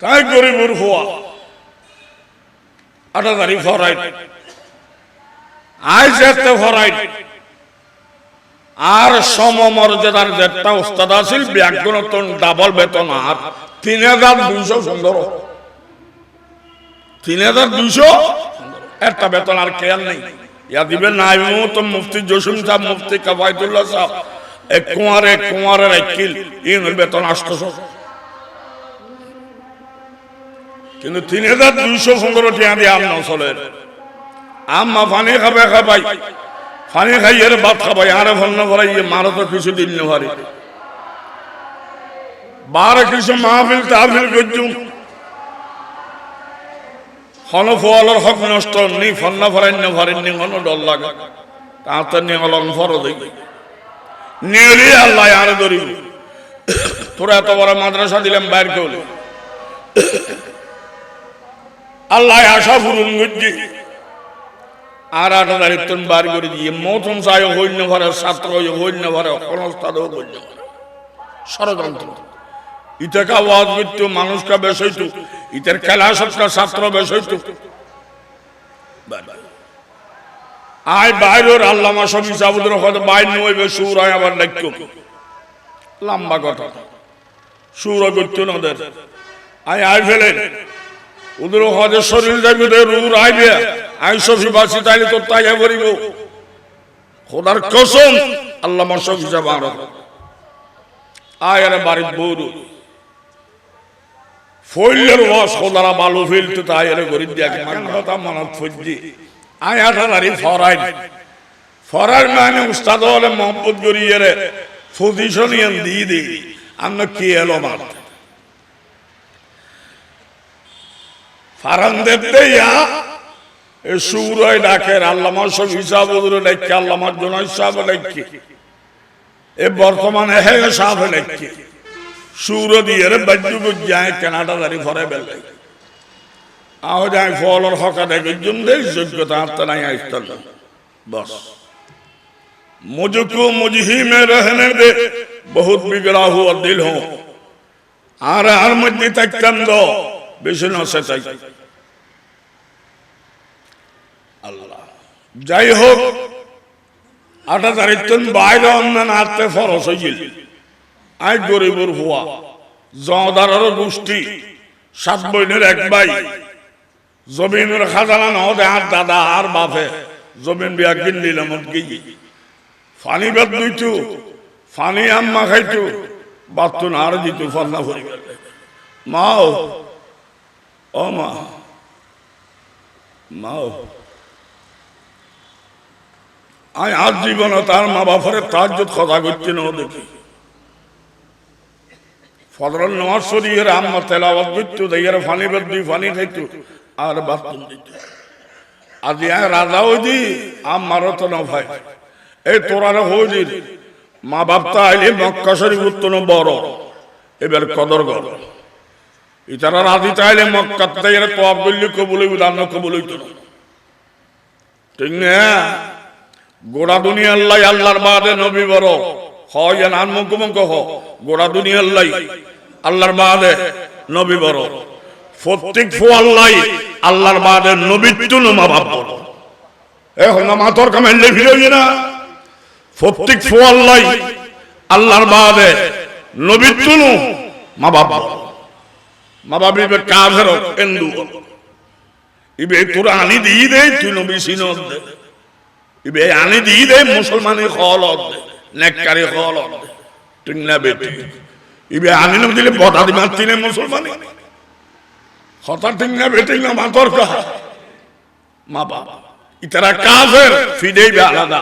তাই গরিবুর হওয়া আটাদারি ফরাই আই যেতে ফরাই আর সমমর্যাদার যেটা ওস্তাদ আছিল ব্যাকরণ ডাবল বেতন আর তিন হাজার দুইশো সুন্দর। তিন হাজার দুইশো একটা বেতন আর খেয়াল নেই। ইয়া দিবেন নাই তো মুফতি জসিম সাহেব, মুফতি কাবায়তুল্লাহ সাহেব। এক কুমারে কুমারের এক ইন বেতন আটশো। কিন্তু তিন হাজার দুইশো পনেরো টিয়া দিয়ে আম নচলের আম্মা পানি খাবে, খাবাই। পানি খাই এর ভাত খাবাই। আরে ভন্ন করাই মারো তো কিছু দিন নেহারি বারে কিছু মাহফিল, তাহফিল করছুম। হন ফলের হক নষ্ট নি ফন্ন ফরাইন্য ফরেননি হন ডর লাগে। তাতে নিয়লং ফর দেখি নিয়লি আল্লাহ আরে ধরিব তোরা এত বড় মাদ্রাসা দিলাম, বাইর করলে আল্লাহ আশা পূরণ করছি। আর আট ইত্তন বার করে দিয়ে মৌসুম চাই হইন্য ভরে ছাত্র হইন্য ষড়যন্ত্র। আওয়াজ করতো, মানুষকে বেশ খেলা ছাত্র বেশ হইতো। আয় বাইরের আল্লামা সব হিসাবুদের হয়তো বাইর নইবে সুর আয় আবার ডাক্য লম্বা কথা। সুর করতো ওদের। আয় আয় ফেলেন। ওদের হজের শরীর ওদের রুর আইবে আই সফি বাসি তাইলে তো তাই করিব খোদার কসম, আল্লাহ মশক হিসাব আর আরে বাড়ির ফইলের ওয়াস খোদারা বালু ফেলতে তাই আরে গরিব দিয়া মান কথা মনত ফজি আয় ফরাই ফরাই মানে উস্তাদ হলে মোহাম্মদ গরিয়ে ইয়ান দিয়ে দিই আমরা কি এলো মারতে। ফারান দেখতে ইয়া এ সুরয় ডাকের আল্লামা সব হিসাব ওদের ডাকে আল্লামার জন্য হিসাব ডাকে এ বর্তমানে হে সাহেব ডাকে সুর দিয়ে রে বাজ্যু যায় কেনাটা দাঁড়ি ফরে বেলে আহ যায় ফলর হকা দেখে জন্য যোগ্যতা আত্মা নাই আসতে বস मुझको मुझही में रहने दे बहुत बिगड़ा हुआ दिल हो আর আর মধ্যে থাকতাম দো বেশি নসে চাই যাই হোক, আটা তারিখ বাইরে অন্যান্য আত্মে ফরস হয়েছিল আই গরিবর হওয়া জদারের গোষ্ঠী, সাত বইনের এক ভাই, জমিনের খাজানা নহদে আর দাদা আর বাপে, জমিন বিয়া কিন নিলাম গিয়ে। ফানি বাদ দুইটু, ফানি আম্মা খাইটু বাতুন আর দিতু ফান্না ভরি মাও, ও মা, মাও আই আজ জীবন তার মা বাপরে তার যত কথা করছে না দেখি। ফদরল নমাজ শরীর আম্মা তেলাওয়াত করতো ফানি বাদ ফানি খাইতো, আর বাতুন দিত। আজ রাজা ওই দি আম্মারও তো এই তোরারে হইজির মা বাপটা আইলে মক্কা শরীফ উত্তন বড়। এবার কদর গর ইতারা রাজি চাইলে মক্কা তাই তো আব্দুল্লি কবুল দান্ন কবুল হইত ঠিক না? গোড়া দুনিয়া আল্লাহ আল্লাহর বাদে নবী বড়। হয় নান মুখ মুখ হ। গোড়া দুনিয়া আল্লাহ আল্লাহর বাদে নবী বড়। প্রত্যেক ফু আল্লাহ আল্লাহর বাদে নবী তুলু মা বাপ বড়। এখন মা তোর কামাইলে ফিরে না। প্রত্যেক ফোয়াল্লাই আল্লাহর বাদে নবী তুনু মা বাবা মা বাবা ইবে কাফের হিন্দু ইবে তোরা আনি দিই দে, তুই নবী সিনত দে। ইবে আনি দে মুসলমানি খলত দে, নেককারি দে ঠিক না বেটি। ইবে আনি নবী দিলে বটা দি মারতি নে মুসলমানি। হঠাৎ ঠিক না বেটি না মাতর কা মা বাবা, ইতারা কাফের, ফিদেই আলাদা।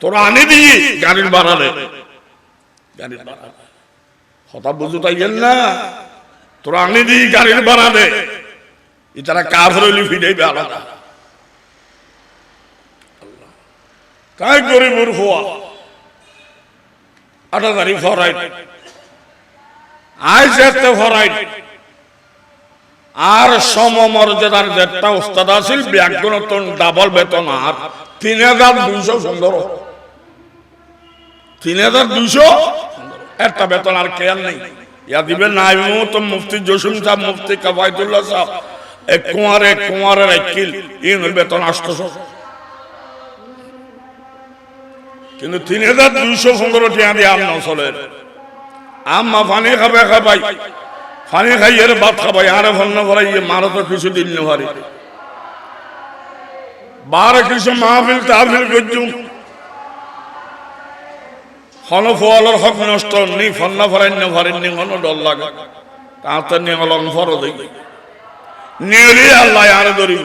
তোরা আনি দিই গাড়ির বাড়ালে গাড়ির বাড়ালে হঠাৎ বুঝু তাইয়েন না, তোরা আনি দিই গাড়ির বাড়ালে এটারা কাফের হইলে ফিরাইবে আলাদা। তাই গরিবুর হওয়া আটা দাঁড়ি ফরাই আই যেতে ফরাই আর সমমর্যাদার যেটা ওস্তাদ আছিল ব্যাকরণ ডাবল বেতন আর তিন হাজার দুইশো সুন্দর। তিন হাজার দুইশো একটা বেতন আর খেয়াল নেই। ইয়া দিবেন নাইম তো মুফতি জসিম সাহেব, মুফতি কাবায়তুল্লাহ সাহেব। এক কুমারে কুমারের এক ইন বেতন আটশো। কিন্তু তিন হাজার দুইশো পনেরো টিয়া দিয়ে আম নচলের আম্মা পানি খাবে, খাবাই। পানি খাই এর ভাত খাবাই, আরে ভন্ন করাই মারো তো কিছু দিন নেহারি বারে কিছু মাহফিল, তাহফিল করছু হন ফলের হক নষ্ট নি ফন্ন ফরাইন্য ফরেননি হন ডর লাগে। তাতে নিয়ে অলং ফর দেখি নিয়ে আল্লাহ, আরে ধরি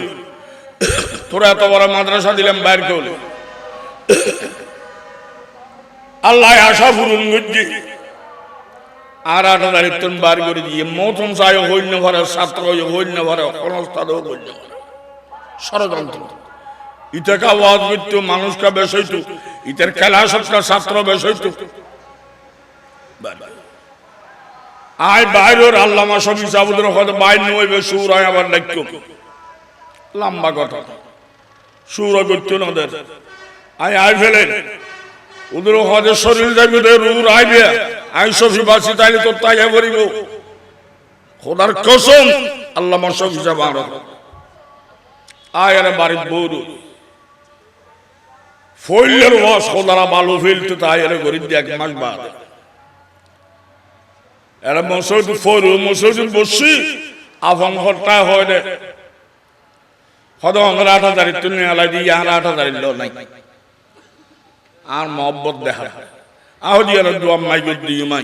তোরা এত বড় মাদ্রাসা দিলাম, বাইর করলে আল্লাহ আশা পূরণ করছি। আর আট হাজার ইত্তন বার করে দিয়ে মৌসুম চাই হইন্য ভরে ছাত্র হইন্য ভরে অনস্তাদ হইন্য ভরে ষড়যন্ত্র। করতো, মানুষকে বেশ হইতো ইটার খেলা সবটা বেশ আয় বাইরের আল্লামা সব হিসাবুদের হয়তো বাইর নইবে সুর আয় আবার ডাক্য লম্বা কথা। সুর করতো ওদের। আয় আয় ফেলেন। ওদের হজের শরীর ওদের রুর আইবে আই সফি বাসি তাইলে তোর তাই করিব। খোদার কসম, আল্লাহ মশক হিসাব আর আয় আরে বাড়ির ফইলের ওয়াস খোদারা বালু ফেলতে তাই গরিব এক মাস বাদ। এরা মসজিদ ফরু মসজিদ বসি আফং হরটা হয় রে হদ অঙ্গরা আট হাজার তুমি আলাই দিয়ে আট হাজার নাই। আর মহব্বত দেখা। আহ দিয়ে দোয়া মাই দিয়ে মাই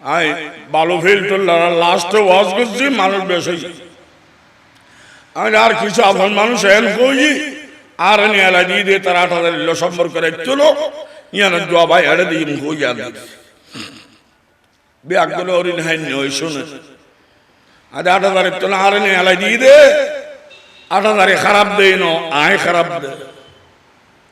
আই বালু ফিল তো লাস্টে ওয়াজ করছি, মানুষ বেশ আমি আর কিছু আফান মানুষ এন কই আর নিয়ালা দিয়ে দিয়ে তার আট হাজার ইল্লো সম্পর করে চলো ইয়ান দোয়া ভাই এড়ে দিয়ে হই আর ব্যাগগুলো অরিন হাইন ওই শুনে। আজ আট হাজারের তো আর নিয়ালা দিয়ে দে। আট হাজারে খারাপ দেই ন, আয় খারাপ দে।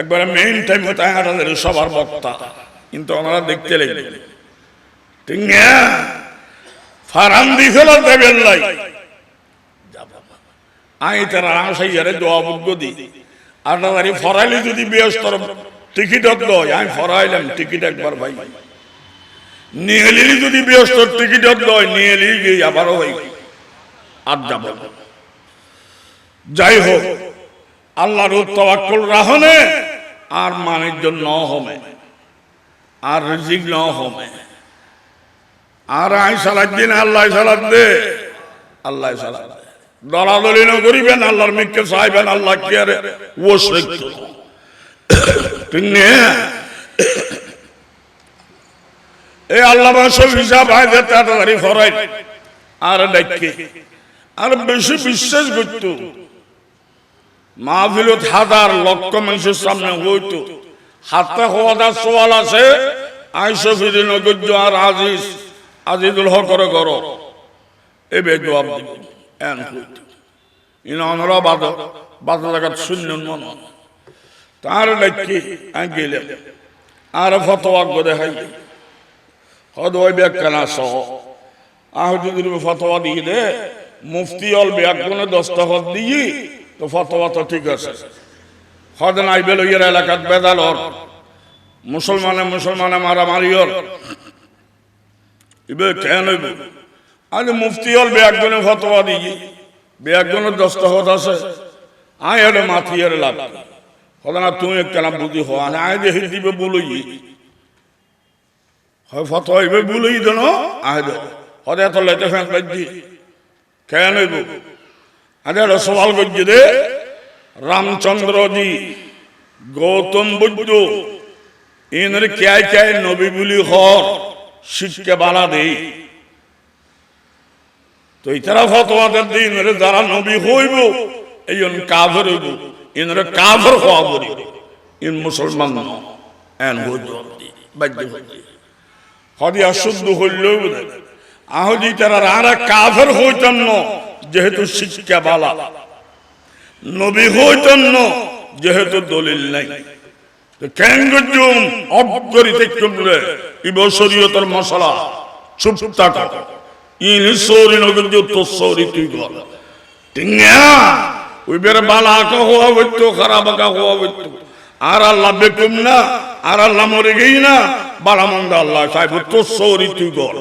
একবারে মেইন টাইম হাজার সবার বক্তা। কিন্তু ওনারা দেখতে লেগে ঠিক না ফারান দি ফেলা দেবেন লাই আই তারা যারে দোয়া বুগ্য দি। আট হাজারি ফরাইলে যদি বৃহস্তর টিকিটত লয়, আমি ফরাইলাম, টিকিট একবার ভাই। নিয়েলি যদি বৃহস্তর টিকিটত লয় নিয়েলি গিয়ে আবারও হই আর যাব যাই হোক আল্লাহর তওয়াক্কুল রাহনে আর মানের জন্য হমে আর রিজিক ন হমে আর আই সালাদ দিন আল্লাহ সালাদ দে আল্লাহ সালাদ দলাদলি ন করিবেন, আল্লাহর মিককে চাইবেন আল্লাহ কি আরে ও সত্য নে এই আল্লাহ সব হিসাব যে তাড়াতাড়ি ফরাই। আর ডাকি আর বেশি বিশ্বাস করতো। মাহফিলত হাজার লক্ষ মানুষের সামনে হইতো। হাতে হওয়াদার সওয়াল আছে, আইসো ফিরি আর আজিজ আজিদুল হকর কর এবে জবাব দিব এন হইতো। ইন অনরা বাদ বাদ জায়গা শূন্য মন। তার ডাকি আমি গেলাম আর ফতোয়া গো দেখাই হদ ওই ব্যাখ্যানা সহ। আহ যদি ফতোয়া দিয়ে দে, মুফতি অল ব্যাকরণে দস্তখত দিয়ে তো ফতোয়া তো ঠিক আছে। হদ নাই বেল ইয়ের এলাকাত বেদালর, মুসলমানে মুসলমানে মারামারিয়র। ইবে কেন হইব? মুফতি হল বেয়াকজনে ফতোয়া দিয়ে বেয়াকজনের দস্তখত আছে। আয় এর মাথি এর লাভ। হদ না তুমি কেন বুঝি হওয়া আয় যে দিবে বলই। হয় ফতোয়া ইবে বলই দেন, আয় দে। হদ এত লেতে ফেঁক বাজি। কেন হইব? আরে সওয়াল করছি দে রামচন্দ্রজি গৌতম বুদ্ধ ইনের ক্যায় ক্যায় নবী বলি হর শিখকে বালা দেই। তো ইতারা ফতোয়াদের দিন যারা নবী হইব এই জন্য কাফের হইব ইনরে কাফের হওয়া বলি। ইন মুসলমান এন হইব বাজ্য হইব। হদি অশুদ্ধ হইলেও আহদি তারা আর কাফের হইতেন না যেহেতু শিক্ষা বালা নবী হইতেন না যেহেতু দলিল নাই কেন গজুম অবগরি তেকুলে ইব শরীয়তের মশলা, চুপ থাকা। ইনি সরি নগজু তো সরি তুই গল টিঙ্গা ওই বের বালা কা হওয়া হইতো, খারাপ কা হওয়া হইতো। আর আল্লাহ সাহেব তো সরি তুই গল